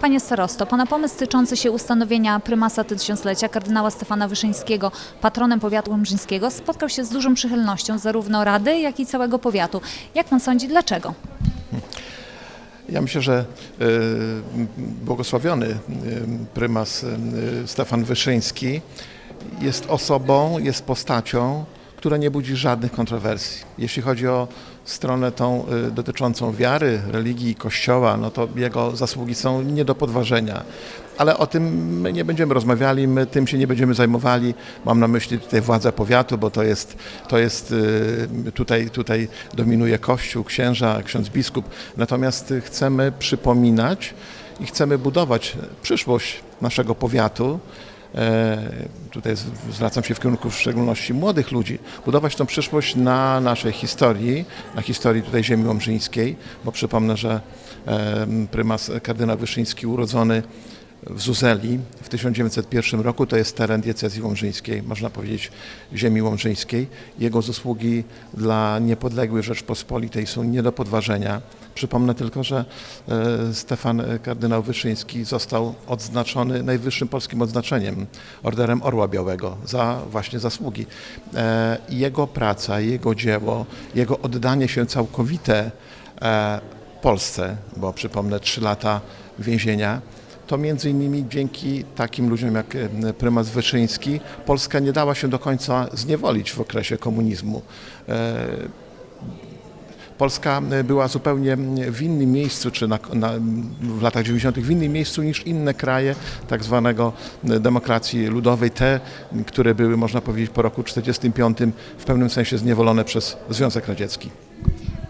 Panie starosto, Pana pomysł tyczący się ustanowienia prymasa tysiąclecia kardynała Stefana Wyszyńskiego patronem powiatu łomżyńskiego spotkał się z dużą przychylnością zarówno Rady, jak i całego powiatu. Jak Pan sądzi, dlaczego? Ja myślę, że y, błogosławiony y, prymas y, Stefan Wyszyński jest osobą, jest postacią, która nie budzi żadnych kontrowersji. Jeśli chodzi o stronę tą y, dotyczącą wiary, religii, kościoła, no to jego zasługi są nie do podważenia. Ale o tym my nie będziemy rozmawiali, my tym się nie będziemy zajmowali. Mam na myśli tutaj władze powiatu, bo to jest, to jest y, tutaj, tutaj dominuje kościół, księża, ksiądz biskup. Natomiast chcemy przypominać i chcemy budować przyszłość naszego powiatu. E, Tutaj zwracam się w kierunku w szczególności młodych ludzi, budować tą przyszłość na naszej historii, na historii tutaj ziemi łomżyńskiej, bo przypomnę, że prymas kardynał Wyszyński urodzony w Zuzeli w 1901 roku, to jest teren diecezji łomżyńskiej, można powiedzieć ziemi łomżyńskiej. Jego zasługi dla niepodległej Rzeczpospolitej są nie do podważenia. Przypomnę tylko, że e, Stefan kardynał Wyszyński został odznaczony najwyższym polskim odznaczeniem, Orderem Orła Białego, za właśnie zasługi. E, Jego praca, jego dzieło, jego oddanie się całkowite e, Polsce, bo przypomnę trzy lata więzienia, to między innymi dzięki takim ludziom jak prymas Wyszyński Polska nie dała się do końca zniewolić w okresie komunizmu. Polska e, była zupełnie w innym miejscu, czy na, na, w latach 90. w innym miejscu niż inne kraje tak zwanego demokracji ludowej, te, które były, można powiedzieć, po roku 1945 w pewnym sensie zniewolone przez Związek Radziecki.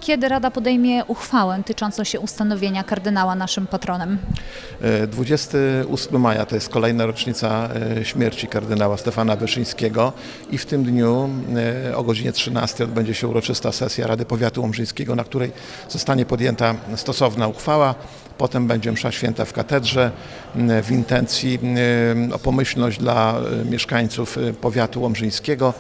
Kiedy Rada podejmie uchwałę tyczącą się ustanowienia kardynała naszym patronem? E, 28 maja to jest kolejna rocznica e, śmierci kardynała Stefana Wyszyńskiego i w tym dniu e, o godzinie 13 odbędzie się uroczysta sesja Rady Powiatu Łomżyńskiego, na której zostanie podjęta stosowna uchwała. Potem będzie msza święta w katedrze w intencji o pomyślność dla e, mieszkańców e, powiatu łomżyńskiego.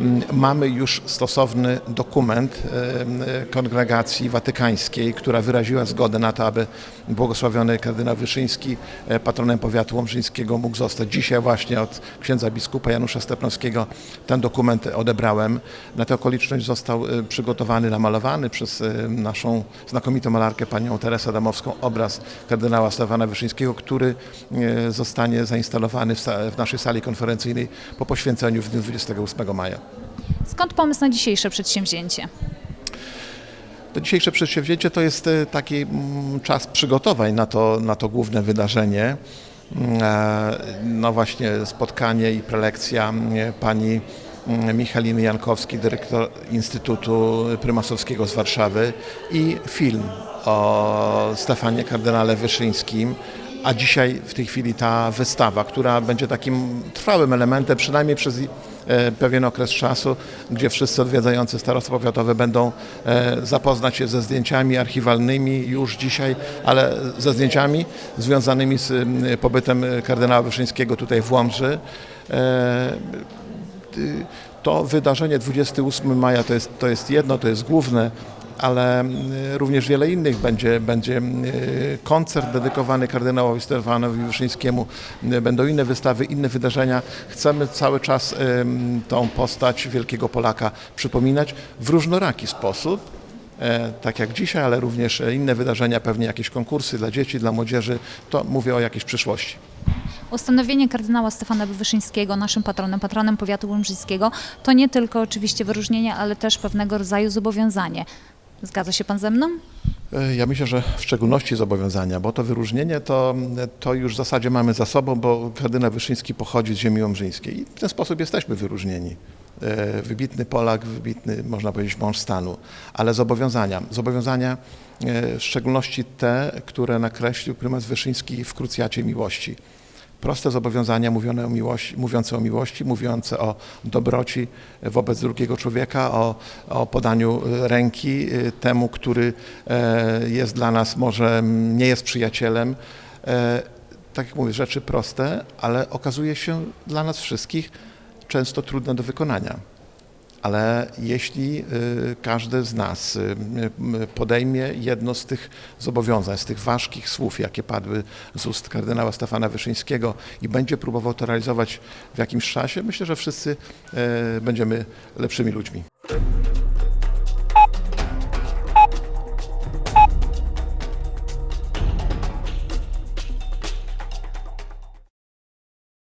Mm, Mamy już stosowny dokument em, kongregacji watykańskiej, która wyraziła zgodę na to, aby błogosławiony kardynał Wyszyński e, patronem powiatu łomżyńskiego mógł zostać. Dzisiaj właśnie od księdza biskupa Janusza Stepnowskiego ten dokument odebrałem. Na tę okoliczność został e, przygotowany, namalowany przez e, naszą znakomitą malarkę panią Teresę Adamowską obraz kardynała Stefana Wyszyńskiego, który e, zostanie zainstalowany w naszej sali konferencyjnej po poświęceniu w dniu 28 maja. Skąd pomysł na dzisiejsze przedsięwzięcie? To dzisiejsze przedsięwzięcie to jest e, taki mm, czas przygotowań na to, na to główne wydarzenie. Mm, e, No właśnie spotkanie i prelekcja mm, pani Michaliny Jankowskiej, dyrektor Instytutu Prymasowskiego z Warszawy i film o Stefanie kardynale Wyszyńskim. A dzisiaj w tej chwili ta wystawa, która będzie takim trwałym elementem, przynajmniej przez pewien okres czasu, gdzie wszyscy odwiedzający starostwo powiatowe będą e, zapoznać się ze zdjęciami archiwalnymi już dzisiaj, ale ze zdjęciami związanymi z pobytem kardynała Wyszyńskiego tutaj w Łomży. E, To wydarzenie 28 maja to jest, to jest jedno, to jest główne, ale y, również wiele innych będzie. Będzie y, koncert dedykowany kardynałowi Stefanowi Wyszyńskiemu, y, będą inne wystawy, inne wydarzenia. Chcemy cały czas tą postać wielkiego Polaka przypominać w różnoraki sposób. E, tak jak dzisiaj, ale również e, inne wydarzenia, pewnie jakieś konkursy dla dzieci, dla młodzieży, to mówię o jakiejś przyszłości. Ustanowienie kardynała Stefana Wyszyńskiego naszym patronem, patronem powiatu łomżyńskiego, to nie tylko oczywiście wyróżnienie, ale też pewnego rodzaju zobowiązanie. Zgadza się Pan ze mną? E, Ja myślę, że w szczególności zobowiązania, bo to wyróżnienie to, to już w zasadzie mamy za sobą, bo kardynał Wyszyński pochodzi z ziemi łomżyńskiej i w ten sposób jesteśmy wyróżnieni. E, Wybitny Polak, wybitny, można powiedzieć, mąż stanu, ale zobowiązania. Zobowiązania e, w szczególności te, które nakreślił prymas Wyszyński w Krucjacie Miłości. Proste zobowiązania mówione o miłości, mówiące o miłości, mówiące o dobroci wobec drugiego człowieka, o, o podaniu e, ręki e, temu, który e, jest dla nas może nie jest przyjacielem. E, Tak jak mówię, rzeczy proste, ale okazuje się dla nas wszystkich często trudne do wykonania. Ale jeśli y, każdy z nas y, podejmie jedno z tych zobowiązań, z tych ważkich słów, jakie padły z ust kardynała Stefana Wyszyńskiego i będzie próbował to realizować w jakimś czasie, myślę, że wszyscy y, będziemy lepszymi ludźmi.